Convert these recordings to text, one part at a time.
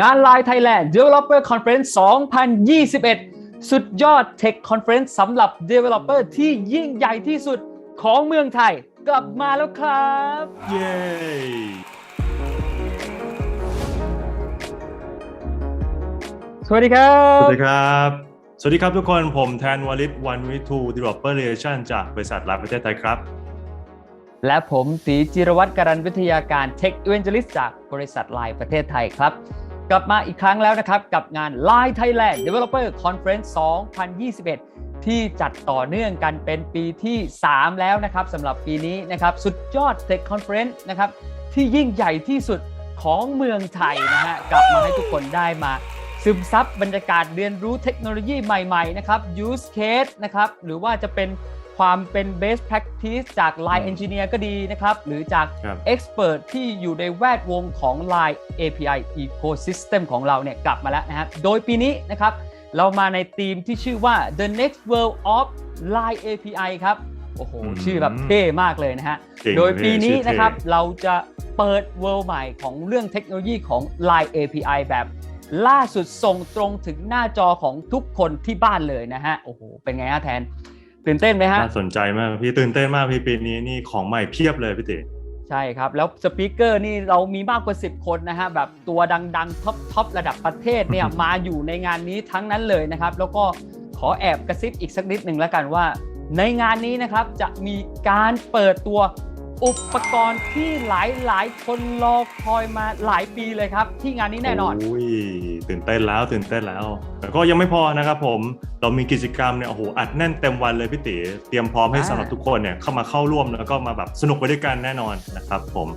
งาน Line Thailand Developer Conference 2021 สุดยอด Tech Conference สำหรับ Developer ที่ยิ่งใหญ่ที่สุดของเมืองไทย กลับมาแล้วครับ เย้ สวัสดีครัสบวัสดีครับ สวัสดีครับทุกคน ผมแทนวลิตวันวิทู Developer Relation จากบริษัทลาประเทศไทยครับ และผมสีจิรวัตรการันวิทยาการ Tech Evangelist จากบริษัท Line ประเทศไทยครับ กลับมาอีกครั้งแล้วนะครับ กับงาน Line Thailand Developer Conference 2021 ที่จัดต่อเนื่องกันเป็นปีที่ 3 แล้วนะครับสำหรับปีนี้นะครับ สุดยอด Tech Conference นะครับ ที่ยิ่งใหญ่ที่สุดของเมืองไทยนะฮะกลับมาให้ทุกคนได้มา ซึมซับบรรยากาศเรียนรู้เทคโนโลยีใหม่ ๆ นะครับ use case นะครับ หรือว่าจะเป็น ความเป็น best practice จาก Line อืม Engineer ก็ดีนะครับ หรือจากครับ expert ที่อยู่ในแวดวงของ Line API ecosystem ของเราเนี่ยกลับมาแล้วนะครับโดยปีนี้นะครับ เรามาในธีมที่ชื่อว่า the next world of Line API ครับโอ้โหอืมชื่อแบบเท่มากเลยนะฮะเจ๋งโดยปีนี้ชื่อเท่นะครับเราจะเปิดเวิลด์ใหม่ของเรื่องเทคโนโลยีของ Line API แบบล่าสุดส่งตรงถึงหน้าจอของทุกคนที่บ้านเลยนะฮะ โอ้โห เป็นไงฮะแทน ตื่นเต้นไหมฮะน่าสนใจมากพี่ตื่นเต้นมากพี่ปีนี้นี่ของใหม่เพียบเลยพี่ติใช่ครับ แล้วสปีกเกอร์นี่เรามีมากกว่า 10 คนนะฮะ แบบตัวดังๆท็อปทอประดับประเทศเนี่ยมาอยู่ในงานนี้ทั้งนั้นเลยนะครับ แล้วก็ขอแอบกระซิบอีกสักนิดหนึ่งแล้วกันว่า ในงานนี้นะครับจะมีการเปิดตัว อุปกรณ์ที่หลายๆคนรอคอยมาหลายปีเลยครับ ที่งานนี้แน่นอนอุ้ยตื่นเต้นแล้วตื่นเต้นแล้วแต่ก็ยังไม่พอนะครับผมเรามีกิจกรรมเนี่ยโอ้โหอัดแน่นเต็มวันเลยพี่ติเตรียมพร้อมให้อ่าสำหรับทุกคนเนี่ยเข้ามาเข้าร่วมแล้วก็มาแบบสนุกไปด้วยกันแน่นอนนะครับผม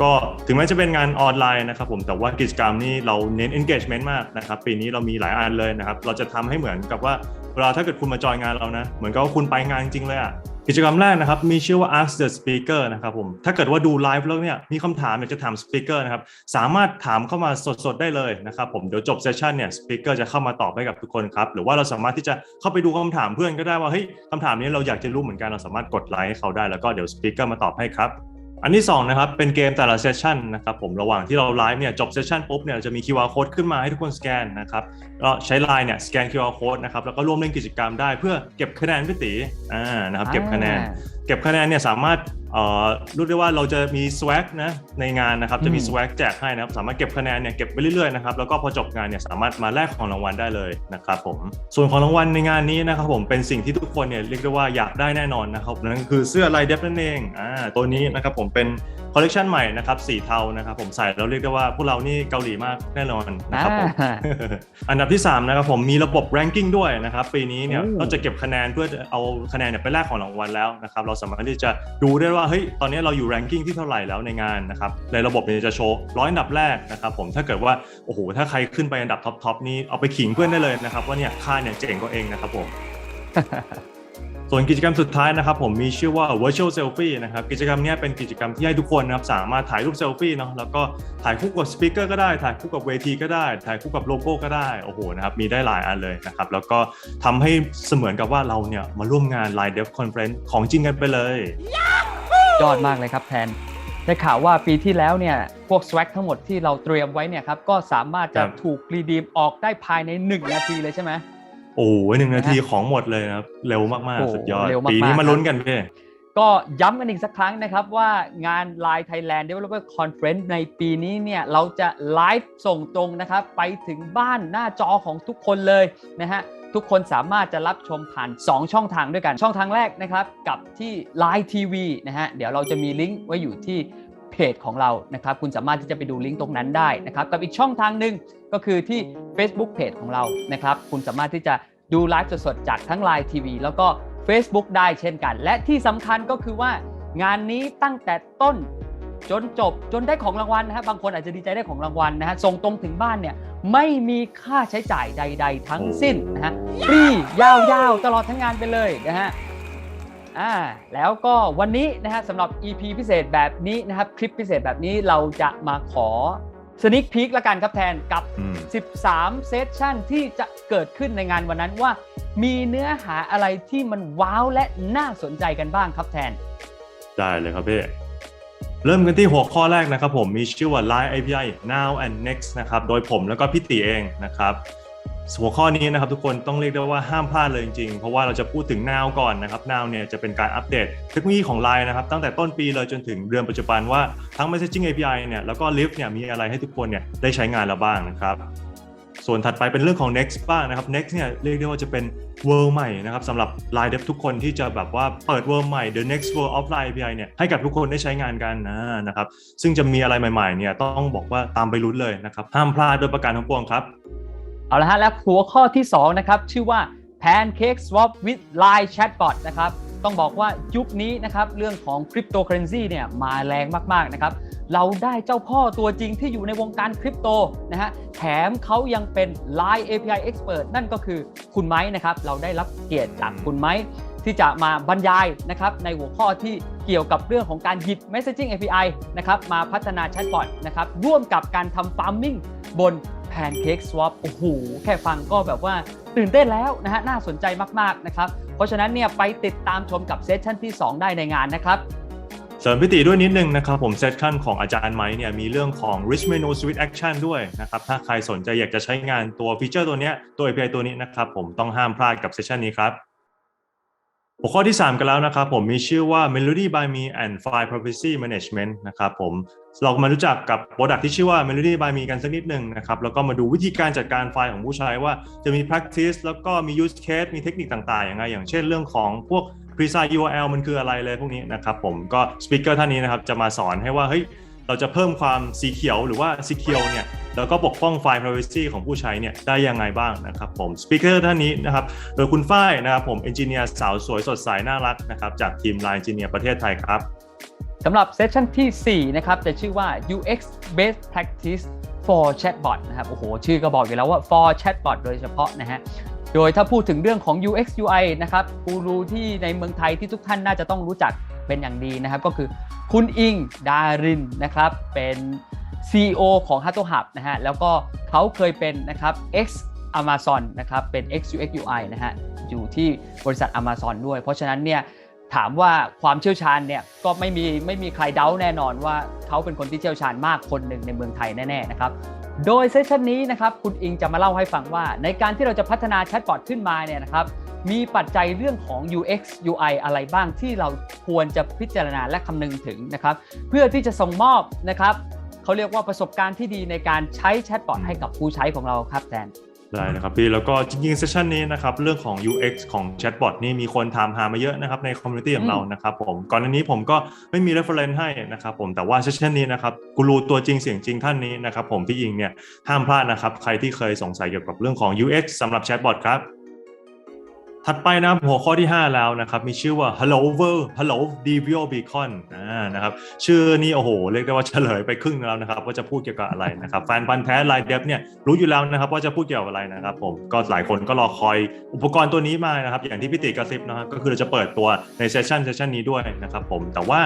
ก็ถึงแม้จะเป็นงานออนไลน์นะครับผมแต่ว่ากิจกรรมนี้เราเน้น engagement มากนะครับปีนี้เรามีหลายอันเลยนะครับ เราจะทำให้เหมือนกับว่าเวลาถ้าเกิดคุณมาจอยงานเรานะ เหมือนกับว่าคุณไปงานจริงเลยอะ กิจกรรมแรกนะครับมีชื่อว่า ask the speaker นะครับผมถ้าเกิดว่าดูไลฟ์แล้วเนี่ยมีคำถามอยากจะถามสปิเกอร์นะครับสามารถถามเข้ามาสดๆได้เลยนะครับผมเดี๋ยวจบเซสชันเนี่ยสปีกเกอร์จะเข้ามาตอบให้กับทุกคนครับหรือว่าเราสามารถที่จะเข้าไปดูคำถามเพื่อนก็ได้ว่าเฮ้ยคำถามนี้เราอยากจะรู้เหมือนกันเราสามารถกดไลค์ให้เขาได้แล้วก็เดี๋ยวสปีกเกอร์มาตอบให้ครับ อันที่สองนะครับเป็นเกมแต่ละเซสชันนะครับผมระหว่างที่เราไลฟ์เนี่ยจบเซสชันปุ๊บเนี่ยจะมี QR code ขึ้นมาให้ทุกคนสแกนนะครับก็ใช้ไลน์เนี่ยสแกน QR code นะครับแล้วก็ร่วมเล่นกิจกรรมได้เพื่อเก็บคะแนนพี่ตีอ่านะครับเก็บคะแนน เก็บคะแนนเนี่ยสามารถ เอ่อรู้ได้ว่าเราจะมี swag นะในงานนะครับจะมีอืม swag แจกให้นะครับสามารถเก็บคะแนนเนี่ยเก็บไปเรื่อยๆนะครับแล้วก็พอจบงานเนี่ยสามารถมาแลกของรางวัลได้เลยนะครับผมส่วนของรางวัลในงานนี้นะครับผมเป็นสิ่งที่ทุกคนเนี่ยเรียกได้ว่าอยากได้แน่นอนนะครับนั่นก็คือเสื้อลายเดฟนั่นเองอ่าตัวนี้นะครับผมเป็นคอลเลกชันใหม่นะครับสีเทานะครับผมใส่แล้วเรียกได้ว่าพวกเรานี่เกาหลีมากแน่นอนนะครับผมอ่าอันดับที่3นะครับผมมีระบบ ranking ด้วยนะครับปีนี้เนี่ยโอ้เราจะเก็บคะแนนเพื่อเอาคะแนนเนี่ยไปแลกของรางวัลแล้วนะครับเราสามารถที่จะดูได้ว่าเฮ้ยตอนนี้เราอยู่ ranking ที่เท่าไหร่แล้วในงานนะครับในระบบเนี่ยจะโชว์ร้อยอันดับแรกนะครับผมถ้าเกิดว่าโอ้โหถ้าใครขึ้นไปอันดับท็อปทอปนี้เอาไปขิงเพื่อนได้เลยนะครับว่าเนี่ยค่าเนี่ยเจ๋งกว่าเองนะครับผมส่วนกิจกรรมสุดท้ายนะครับผมมีชื่อว่า virtual selfie นะครับกิจกรรมเนี้ยเป็นกิจกรรมที่ให้ทุกคนนะครับสามารถถ่ายรูปเซลฟี่เนาะแล้วก็ถ่ายคู่กับสปีกเกอร์ก็ได้ถ่ายคู่กับเวทีก็ได้ ถ่ายคู่กับโลโก้ก็ได้โอ้โหนะครับมีได้หลายอันเลยนะครับแล้วก็ทำให้เสมือนกับว่าเราเนี่ยมาร่วมงาน Line Dev Conference ของจริงกันไปเลย ยอดมากเลยครับแทนได้ข่าวว่าปีที่แล้วเนี่ยพวก swag ทั้งหมดที่เราเตรียมไว้เนี่ยครับก็สามารถจะครับถูกรีดีมออกได้ภายใน 1 นาทีเลยใช่ไหมโอ้โหหนึ่งนาทีนะฮะของหมดเลยนะครับ เร็วมากโอ้ๆสุดยอดเร็วมากๆปีนี้มาครับลุ้นกันพี่ ก็ย้ำกันอีกสักครั้งนะครับว่างาน Line Thailand Developer Conference ในปีนี้เนี่ยเราจะไลฟ์ส่งตรงนะครับ ไปถึงบ้านหน้าจอของทุกคนเลยนะฮะทุกคนสามารถจะรับชมผ่าน 2 ช่องทางด้วยกัน ช่องทางแรกนะครับกับที่ Line TV นะฮะเดี๋ยวเราจะมีลิงก์ไว้อยู่ที่เพจของเรานะครับ คุณสามารถที่จะไปดูลิงก์ตรงนั้นได้นะครับ กับอีกช่องทางหนึ่งก็คือที่ Facebook Page ของเรานะครับ คุณสามารถที่จะดูไลฟ์สดๆจากทั้ง Line TV แล้วก็ Facebook ได้เช่นกัน และที่สำคัญก็คือว่างานนี้ตั้งแต่ต้นจนจบจนได้ของรางวัลนะฮะบางคนอาจจะดีใจได้ของรางวัลนะฮะส่งตรงถึงบ้านเนี่ยไม่มีค่าใช้จ่ายใด ๆ ทั้งสิ้นนะฮะฟรียาวๆ ตลอดทั้งงานไปเลยนะฮะอ่าแล้วก็วันนี้นะฮะสำหรับ EP พิเศษแบบนี้นะครับ คลิปพิเศษแบบนี้เราจะมาขอ สนิ k พีคละกันครับแทนกับอืม13 เซสชันที่จะเกิดขึ้นในงานวันนั้นว่า มีเนื้อหาอะไรที่มันว้าวและน่าสนใจกันบ้างครับแทน ได้เลยครับพี่เริ่มกันที่หัวข้อแรกนะครับผมมีชื่อว่า Line API Now and Next นะครับ โดยผมแล้วก็พี่ตีเองนะครับ หัวข้อนี้นะครับทุกคนต้องเรียกได้ว่าห้ามพลาดเลยจริงๆ เพราะว่าเราจะพูดถึง Now ก่อนนะครับ Now เนี่ยจะเป็นการอัปเดตเทคโนโลยีของ Line นะครับตั้งแต่ต้นปีเลยจนถึงเดือนปัจจุบันว่าทั้ง Messaging API เนี่ยแล้วก็ Lift เนี่ยมีอะไรให้ทุกคนเนี่ยได้ใช้งานแล้วบ้างนะครับส่วนถัดไปเป็นเรื่องของ Next บ้างนะครับ Next เนี่ยเรียกได้ว่าจะเป็น World ใหม่นะครับสำหรับ Line Dev ทุกคนที่จะแบบว่าเปิด World ใหม่ The Next World of Line API เนี่ยให้กับทุกคนได้ใช้งานกันนะนะครับซึ่งจะมีอะไรใหม่ๆเนี่ยต้องบอกว่าตามไปลุ้นเลยนะครับห้ามพลาดโดยประการทั้งปวงครับ เอาละฮะและหัวข้อที่2นะครับชื่อว่า Pancake Swap with Line Chatbot นะครับต้องบอกว่ายุคนี้นะครับเรื่องของ Cryptocurrency เนี่ยมาแรงมากๆนะครับเราได้เจ้าพ่อตัวจริงที่อยู่ในวงการคริปโตนะฮะแถมเขายังเป็น Line API Expert นั่นก็คือคุณไม้นะครับเราได้รับเกียรติจากคุณไม้ที่จะมาบรรยายนะครับในหัวข้อที่เกี่ยวกับเรื่องของการหยิบ Messaging API นะครับมาพัฒนาแชทบอทนะครับร่วมกับการทำ Farming บน Pancake Swap โอ้โห แค่ฟังก็แบบว่าตื่นเต้นแล้วนะฮะ น่าสนใจมาก ๆ นะครับ เพราะฉะนั้นเนี่ยไปติดตามชมกับเซสชั่นที่ 2 ได้ในงานนะครับเสริมพิติด้วยนิดนึงนะครับผมเซสชั่นของอาจารย์ไม้เนี่ยมีเรื่องของ rich menu switch action ด้วยนะครับถ้าใครสนใจอยากจะใช้งานตัวฟีเจอร์ตัวเนี้ยตัว API ตัวนี้นะครับผมต้องห้ามพลาดกับเซสชันนี้ครับ หัวข้อที่ 3 กันแล้วนะครับผมมีชื่อว่า Melody by Me and File Privacy Management นะครับผมเรามารู้จักกับโปรดักที่ชื่อว่า Melody by Me กันสักนิดหนึ่งนะครับแล้วก็มาดูวิธีการจัดการไฟล์ของผู้ใช้ว่าจะมี practice แล้วก็มี use case มีเทคนิคต่างๆอย่างไรอย่างเช่นเรื่องของพวก precise URL มันคืออะไรเลยพวกนี้นะครับผมก็สปิเกอร์ท่านนี้นะครับจะมาสอนให้ว่าเฮ้ย เราจะเพิ่มความสีเขียวหรือว่า secure เนี่ยแล้วก็ปกป้องไฟล์ privacy ของผู้ใช้เนี่ยได้ยังไงบ้างนะครับผมสปิเกอร์ท่านนี้นะครับโดยคุณฝ้ายนะครับผมเอนจิเนียร์สาวสวยสดใสน่ารักนะครับจากทีม Line Engineer ประเทศไทยครับสำหรับเซสชันที่ 4 นะครับ จะชื่อว่า UX Best Practice for Chatbot นะครับ โอ้โห ชื่อก็บอกอยู่แล้วว่า for Chatbot โดยเฉพาะนะฮะโดยถ้าพูดถึงเรื่องของ UX UI นะครับกูรูที่ในเมืองไทยที่ทุกท่านน่าจะต้องรู้จัก เป็นอย่างดีนะครับ ก็คือคุณอิงดารินนะครับเป็น CEO ของ h a t o Hub นะฮะแล้วก็เขาเคยเป็นนะครับ X Amazon นะครับเป็น X UX UI นะฮะอยู่ที่บริษัท Amazon ด้วย เพราะฉะนั้นเนี่ยถามว่าความเชี่ยวชาญเนี่ยก็ไม่มีไม่มีใครเดาแน่นอนว่าเขาเป็นคนที่เชี่ยวชาญมากคนหนึ่งในเมืองไทยแน่ๆนะครับโดยเซสชันนี้นะครับคุณอิงจะมาเล่าให้ฟังว่า ในการที่เราจะพัฒนาแชทบอทขึ้นมาเนี่ยนะครับ มีปัจจัยเรื่องของ UX UI อะไรบ้างที่เราควรจะพิจารณาและคำนึงถึงนะครับ เพื่อที่จะส่งมอบนะครับเขาเรียกว่าประสบการณ์ที่ดีในการใช้แชทบอทให้กับผู้ใช้ของเราครับแดนได้นะครับพี่แล้วก็จริงๆเซสชันนี้นะครับเรื่องของ UX ของแชทบอทนี่มีคนถามหามาเยอะนะครับในคอมมูนิตี้ของเรานะครับผมก่อนอันนี้ผมก็ไม่มี reference ให้นะครับผมแต่ว่าเซสชันนี้นะครับกูรูตัวจริงเสียงจริงท่านนี้นะครับผมพี่อิงเนี่ยห้ามพลาดนะครับใครที่เคยสงสัยเกี่ยวกับเรื่องของ UX สำหรับแชทบอทครับ ถัดไปนะครับหัวข้อที่ 5 แล้วนะครับ มีชื่อว่า Hello World Hello Devio Beacon นะครับชื่อนี้โอ้โห เรียกได้ว่าเฉลยไปครึ่งแล้วนะครับ ว่าจะพูดเกี่ยวกับอะไรนะครับ แฟนพันธ์แท้ไลน์เดฟเนี่ยรู้อยู่แล้วนะครับ ว่าจะพูดเกี่ยวกับอะไรนะครับผมก็หลายคนก็รอคอยอุปกรณ์ตัวนี้มานะครับ อย่างที่พี่ติกระซิบนะครับก็คือเราจะเปิดตัวในเซสชันเซสชันนี้ด้วยนะครับผมแต่ว่า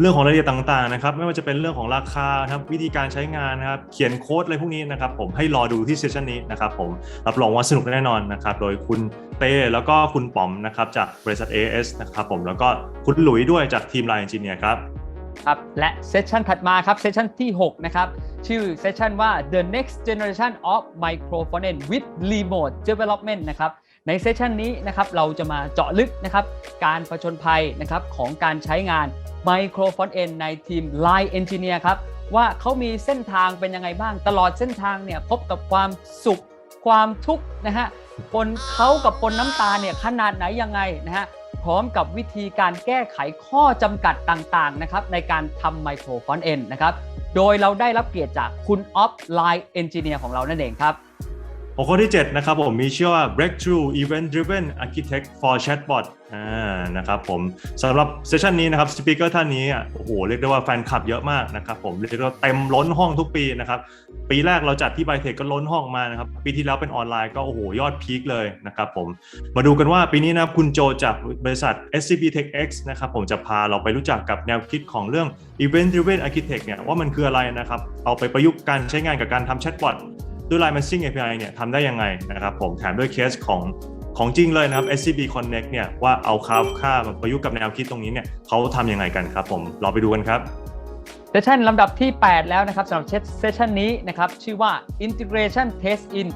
เรื่องของรายละเอียดต่างๆนะครับไม่ว่าจะเป็นเรื่องของราคาครับวิธีการใช้งานนะครับเขียนโค้ดอะไรพวกนี้นะครับผมให้รอดูที่เซสชันนี้นะครับผมรับรองว่าสนุกแน่นอนนะครับโดยคุณเต้แล้วก็คุณป๋อมนะครับจากบริษัท AS นะครับผมแล้วก็คุณหลุยด้วยจากทีม Line Engineer ครับครับและเซสชันถัดมาครับเซสชันที่ 6 นะครับ ชื่อเซสชันว่า the next generation of micro front end with remote development นะครับในเซสชันนี้นะครับเราจะมาเจาะลึกนะครับการประชนภัยนะครับของการใช้งาน micro front end ในทีม Line Engineer ครับว่าเขามีเส้นทางเป็นยังไงบ้างตลอดเส้นทางเนี่ยพบกับความสุข ความทุกข์นะฮะปนเขากับปนน้ำตาเนี่ยขนาดไหนยังไงนะฮะพร้อมกับวิธีการแก้ไขข้อจำกัดต่างๆนะครับในการทำไมโครฟอนเอ็นนะครับโดยเราได้รับเกียรติจากคุณออฟไลน์เอนจิเนียร์ของเรานั่นเองครับ หัวข้อที่ 7 นะครับผมมีชื่อว่า breakthrough event driven architect for chatbot อ่านะครับผมสำหรับเซสชันนี้นะครับสปีกเกอร์ท่านนี้โอ้โหเรียกได้ว่าแฟนคลับเยอะมากนะครับผมเรียกได้ว่าเต็มล้นห้องทุกปีนะครับปีแรกเราจัดที่ไบเทคก็ล้นห้องมานะครับปีที่แล้วเป็นออนไลน์ก็โอ้โหยอดพีคเลยนะครับผมมาดูกันว่าปีนี้นะครับคุณโจจากบริษัท SCB Tech X นะครับผมจะพาเราไปรู้จักกับแนวคิดของเรื่อง event driven architect เนี่ยว่ามันคืออะไรนะครับเอาไปประยุกต์การใช้งานกับการทำแชทบอท ด้วย Line Messaging API เนี่ยทำได้ยังไงนะครับผมแถมด้วยเคสของของจริงเลยนะครับ SCB Connect เนี่ยว่าเอาคาฟค่ามาประยุกต์กับแนวคิดตรงนี้เนี่ยเขาทำยังไงกันครับผมเราไปดูกันครับเซสชันลำดับที่ 8 แล้วนะครับสำหรับเซสชันนี้นะครับชื่อว่า integration test in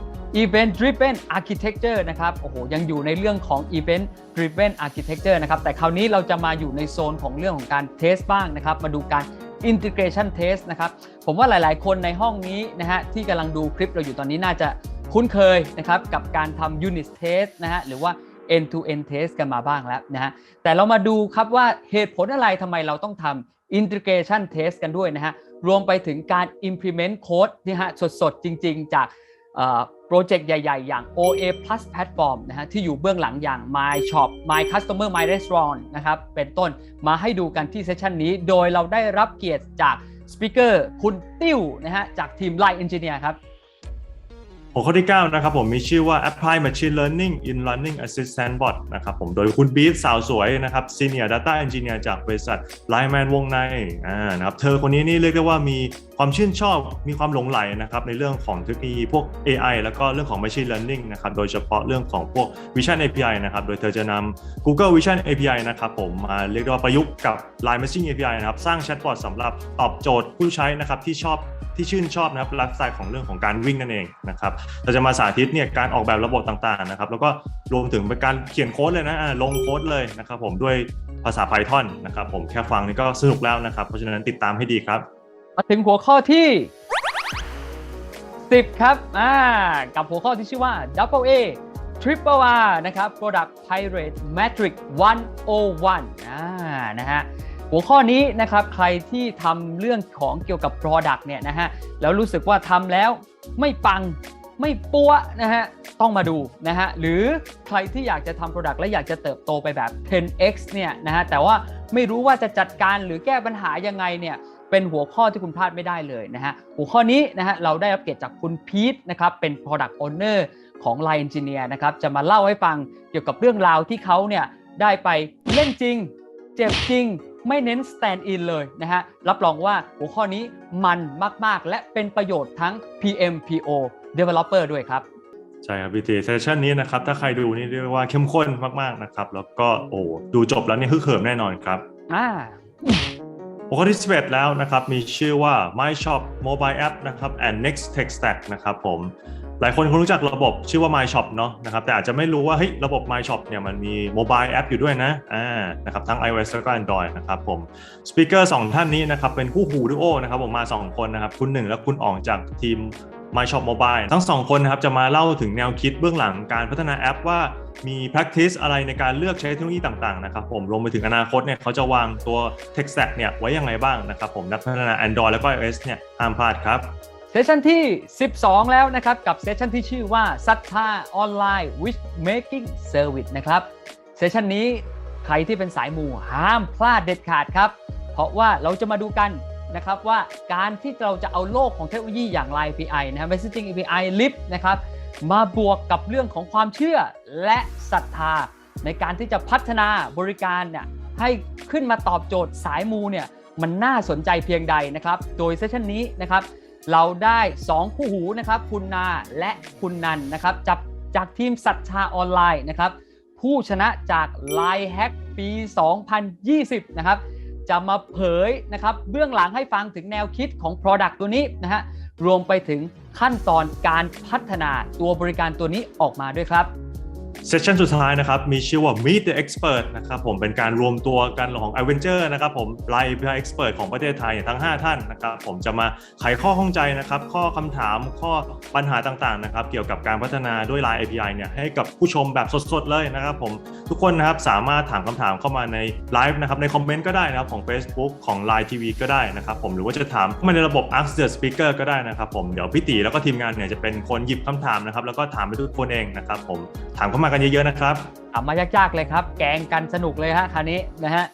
event driven architecture นะครับโอ้โหยังอยู่ในเรื่องของ event driven architecture นะครับแต่คราวนี้เราจะมาอยู่ในโซนของเรื่องของการเทสบ้างนะครับมาดูการ integration test นะครับ ผมว่าหลายๆ คนในห้องนี้นะฮะที่กำลังดูคลิปเราอยู่ตอนนี้น่าจะคุ้นเคยนะครับกับการทำ unit test นะฮะหรือว่า end to end test กันมาบ้างแล้วนะฮะแต่เรามาดูครับว่าเหตุผลอะไรทำไมเราต้องทำ integration test กันด้วยนะฮะรวมไปถึงการ implement code นี่ฮะสดๆ จริง ๆ จาก โปรเจกต์ใหญ่ๆ อย่าง OA Plus Platform นะฮะที่อยู่เบื้องหลังอย่าง My Shop My Customer My Restaurant นะครับเป็นต้นมาให้ดูกันที่เซสชันนี้ โดยเราได้รับเกียรติจากสปิเกอร์คุณติ้วนะฮะจากทีม Line Engineer ครับหัวข้อที่ 9 นะครับผมมีชื่อว่า Apply Machine Learning in Learning Assistant Bot นะครับผมโดยคุณบีทสาวสวยนะครับ Senior Data Engineer จากบริษัท Line Man วงในอ่านะครับเธอคนนี้นี่เรียกได้ว่ามีความชื่นชอบมีความหลงไหลนะครับในเรื่องของเทคโนโลยีพวก AI แล้วก็เรื่องของ Machine Learning นะครับโดยเฉพาะเรื่องของพวก Vision API นะครับโดยเธอจะนำ Google Vision API นะครับผมมาเรียกว่าประยุกต์กับ Line Messaging API นะครับสร้างแชทบอทสำหรับตอบโจทย์ผู้ใช้นะครับที่ชอบที่ชื่นชอบนะครับไลฟ์สไตล์ของเรื่องของการวิ่งนั่นเองนะครับเราจะมาสาธิตเนี่ยการออกแบบระบบต่างๆนะครับแล้วก็รวมถึงเป็นการเขียนโค้ดเลยนะลงโค้ดเลยนะครับผมด้วยภาษา Python นะครับผมแค่ฟังนี่ก็สนุกแล้วนะครับเพราะฉะนั้นติดตามให้ดีครับ มาถึงหัวข้อที่ 10 ครับ อ่า กับหัวข้อที่ชื่อว่า Double A Triple R นะครับ Product Pirate Matrix 101อ่า นะฮะ หัวข้อนี้นะครับ ใครที่ทำเรื่องของเกี่ยวกับ Product เนี่ยนะฮะ แล้วรู้สึกว่าทำแล้วไม่ปังไม่ปัวนะฮะ ต้องมาดูนะฮะ หรือใครที่อยากจะทำ Product และอยากจะเติบโตไปแบบ 10x เนี่ยนะฮะ แต่ว่าไม่รู้ว่าจะจัดการหรือแก้ปัญหายังไงเนี่ย เป็นหัวข้อที่คุณพลาดไม่ได้เลยนะฮะหัวข้อนี้นะฮะเราได้รับเกียรติจากคุณพีทนะครับเป็น Product Owner ของ Line Engineer นะครับจะมาเล่าให้ฟังเกี่ยวกับเรื่องราวที่เขาเนี่ยได้ไปเล่นจริง เจ็บจริง ไม่เน้น stand in เลยนะฮะรับรองว่าหัวข้อนี้มันมาก ๆ และเป็นประโยชน์ทั้ง PM PO Developer ด้วยครับใช่ครับพี่ตีเซสชันนี้นะครับถ้าใครดูนี่เรียกว่าเข้มข้นมากๆนะครับ แล้วก็โอ้ดูจบแล้วนี่ฮึกเหิมแน่นอนครับอ่า หัวข้อที่ 11 แล้วนะครับ มีชื่อว่า My Shop Mobile App นะครับ and Next Tech Stack นะครับผมหลายคนคงรู้จักระบบชื่อว่า My Shop เนาะนะครับแต่อาจจะไม่รู้ว่าเฮ้ยระบบ My Shop เนี่ยมันมี Mobile App อยู่ด้วยนะอ่านะครับทั้ง iOS แล้วก็ Android นะครับผมสปีกเกอร์สองท่านนี้นะครับเป็นคู่หูดูโอนะครับผมมา 2 คนนะครับ คุณหนึ่งและคุณออกจากทีม My Shop Mobile ทั้งสองคนนะครับจะมาเล่าถึงแนวคิดเบื้องหลังการพัฒนาแอปว่า มี practice อะไรในการเลือกใช้เทคโนโลยีต่างๆนะครับผมรวมไปถึงอนาคตเนี่ยเขาจะวางตัว tech stack เนี่ยไว้ยังไงบ้างนะครับผมนักพัฒนา Android แล้วก็ iOS เนี่ยห้ามพลาดครับเซสชันที่ 12 แล้วนะครับ กับเซสชันที่ชื่อว่าศรัทธาออนไลน์ with making service นะครับเซสชันนี้ใครที่เป็นสายมูห้ามพลาดเด็ดขาดครับ เพราะว่าเราจะมาดูกันนะครับว่าการที่เราจะเอาโลกของเทคโนโลยีอย่าง Line API นะครับ Messaging API Lip นะครับ มาบวกกับเรื่องของความเชื่อและศรัทธา ในการที่จะพัฒนาบริการเนี่ยให้ขึ้นมาตอบโจทย์สายมูเนี่ยมันน่าสนใจเพียงใดนะครับ โดยเซสชันนี้นะครับ เราได้ 2 คู่หูนะครับ คุณนาและคุณนันนะครับจากจากทีมศรัทธาออนไลน์นะครับ ผู้ชนะจาก Line Hack ปี 2020 นะครับ จะมาเผยนะครับเบื้องหลังให้ฟังถึงแนวคิดของ Product ตัวนี้นะฮะ รวมไปถึงขั้นตอนการพัฒนาตัวบริการตัวนี้ออกมาด้วยครับ เซสชันสุดท้ายนะครับมีชื่อว่า Meet the Expert นะครับผมเป็นการรวมตัวกันของ a v e n t u r นะครับผม Line API Expert ของประเทศไทยทั้ง 5 ท่านนะครับผมจะมาไขข้อข้องใจนะครับข้อคำถามข้อปัญหาต่างๆนะครับเกี่ยวกับการพัฒนาด้วย Line API เนี่ยให้กับผู้ชมแบบสดๆเลยนะครับผมทุกคนนะครับสามารถถามคำถามเข้ามาในไลฟ์นะครับในคอมเมนต์ก็ได้นะครับของ Facebook ของ Line TV ก็ได้นะครับผมหรือว่าจะถามเข้ามาในระบบ Ask the Speaker ก็ได้นะครับผมเดี๋ยวพี่ตีแล้วก็ทีมงานเนี่ยจะเป็นคนหยิบคำถามนะครับแล้วก็ถามไปทุกคนเองนะครับผมถามเข้ามากันเยอะๆนะครับถามมายากๆเลยครับ แกงกันสนุกเลยฮะคราวนี้นะฮะ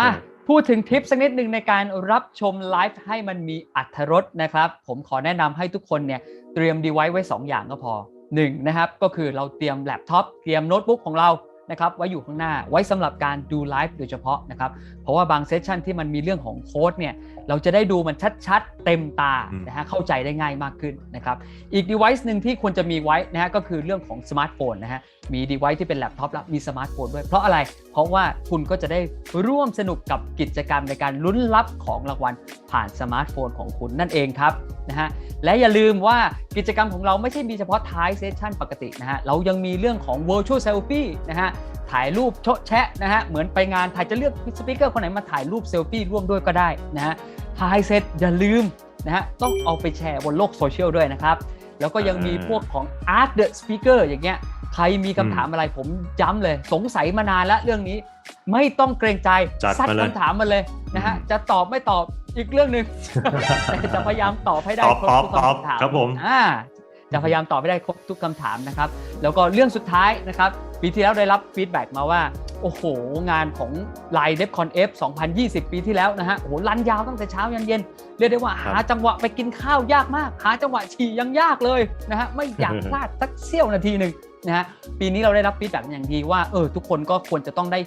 อะพูดถึงทิปสักนิดหนึ่งในการรับชมไลฟ์ให้มันมีอัธรสนะครับ ผมขอแนะนำให้ทุกคนเนี่ยเตรียมดีไว c e ไว้ 2 อย่างก็พอ1นะครับก็คือเราเตรียมแล็ปท็อปเตรียมโน้ตบุ๊กของเรานะครับไว้อยู่ข้างหน้าไว้สำหรับการดูไลฟ์โดยเฉพาะนะครับเพราะว่าบางเซสชันที่มันมีเรื่องของโค้ดเนี่ยเราจะได้ดูมันชัดๆ เต็มตาอืมนะฮะเข้าใจได้ง่ายมากขึ้นนะครับอีก device หนึ่งที่ควรจะมีไว้นะฮะก็คือเรื่องของสมาร์ทโฟนนะฮะมี device ที่เป็นแล็ปท็อปแล้วมีสมาร์ทโฟนด้วย เพราะอะไร เพราะว่าคุณก็จะได้ร่วมสนุกกับกิจกรรมในการลุ้นรับของรางวัลผ่านสมาร์ทโฟนของคุณนั่นเองครับนะฮะและอย่าลืมว่ากิจกรรมของเราไม่ใช่มีเฉพาะท้ายเซสชันปกตินะฮะเรายังมีเรื่องของ virtual selfie นะฮะถ่ายรูปโชะแชะนะฮะเหมือนไปงานถ่ายจะเลือกสปิเกอร์คนไหนมาถ่ายรูปเซลฟี่ร่วมด้วยก็ได้นะฮะ ถ่ายเสร็จอย่าลืมนะฮะต้องเอาไปแชร์บนโลกโซเชียลด้วยนะครับ แล้วก็ยังมีพวกของ Art the Speaker อย่างเงี้ยใครมีคำถามอะไรผมย้ำเลย สงสัยมานานแล้วเรื่องนี้ ไม่ต้องเกรงใจจัดซัดมาเลยคำถามมาเลยนะฮะอืมจะตอบไม่ตอบอีกเรื่องหนึ่งแต่จะพยายามตอบให้ได้ตอบครบทุกตอบคำถามครับผมอ่าจะพยายามตอบให้ได้ครบทุกคำถามนะครับ แล้วก็เรื่องสุดท้ายนะครับ ปีที่แล้วได้รับฟีดแบ็กมาว่า โอ้โห งานของ Line d e f c o n F 2020 ปีที่แล้วนะฮะโอ้โหรันยาวตั้งแต่เช้ายันเย็น เรียกได้ว่าครับหาจังหวะไปกินข้าวยากมาก หาจังหวะฉี่ยังยากเลยนะฮะไม่อยากพลาดสักเสี้ยวนาทีหนึ่งนะฮะปีนี้เราได้รับฟีดแบ็กอย่างดีว่าเออทุกคนก็ควรจะต้องได้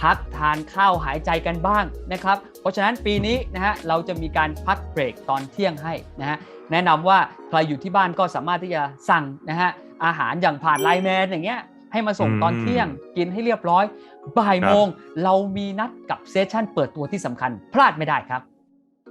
พักทานข้าวหายใจกันบ้างนะครับ เพราะฉะนั้นปีนี้นะฮะเราจะมีการพักเบรกตอนเที่ยงให้นะฮะแนะนำว่าใครอยู่ที่บ้านก็สามารถที่จะสั่งนะฮะอาหารอย่างผ่านไลน์แมนอย่างเงี้ย ให้มาส่งตอนเที่ยงกินให้เรียบร้อย บ่ายโมงเรามีนัดกับเซสชั่นเปิดตัวที่สำคัญ พลาดไม่ได้ครับ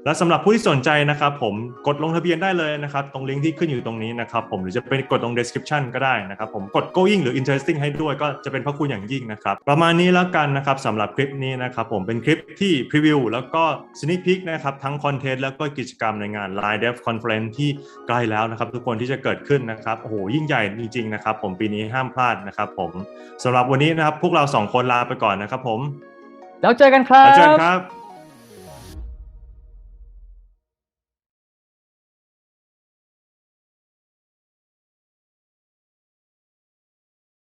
และสำหรับผู้ที่สนใจนะครับผมกดลงทะเบียนได้เลยนะครับ ตรงลิงก์ที่ขึ้นอยู่ตรงนี้นะครับผมหรือจะเป็นกดตรง description ก็ได้นะครับผมกด going หรือ interesting ให้ด้วยก็จะเป็นพระคุณอย่างยิ่งนะครับ ประมาณนี้แล้วกันนะครับสำหรับคลิปนี้นะครับผมเป็นคลิปที่พรีวิวแล้วก็ sneak peek นะครับทั้งคอนเทนต์แล้วก็กิจกรรมในงาน Line Dev Conference ที่ใกล้แล้วนะครับ ทุกคนที่จะเกิดขึ้นนะครับโอ้โหยิ่งใหญ่จริงๆนะครับผมปีนี้ห้ามพลาดนะครับผมสำหรับวันนี้นะครับพวกเราสองคนลาไปก่อนนะครับผมแล้วเจอกันครัแล้วเจอกันบครับ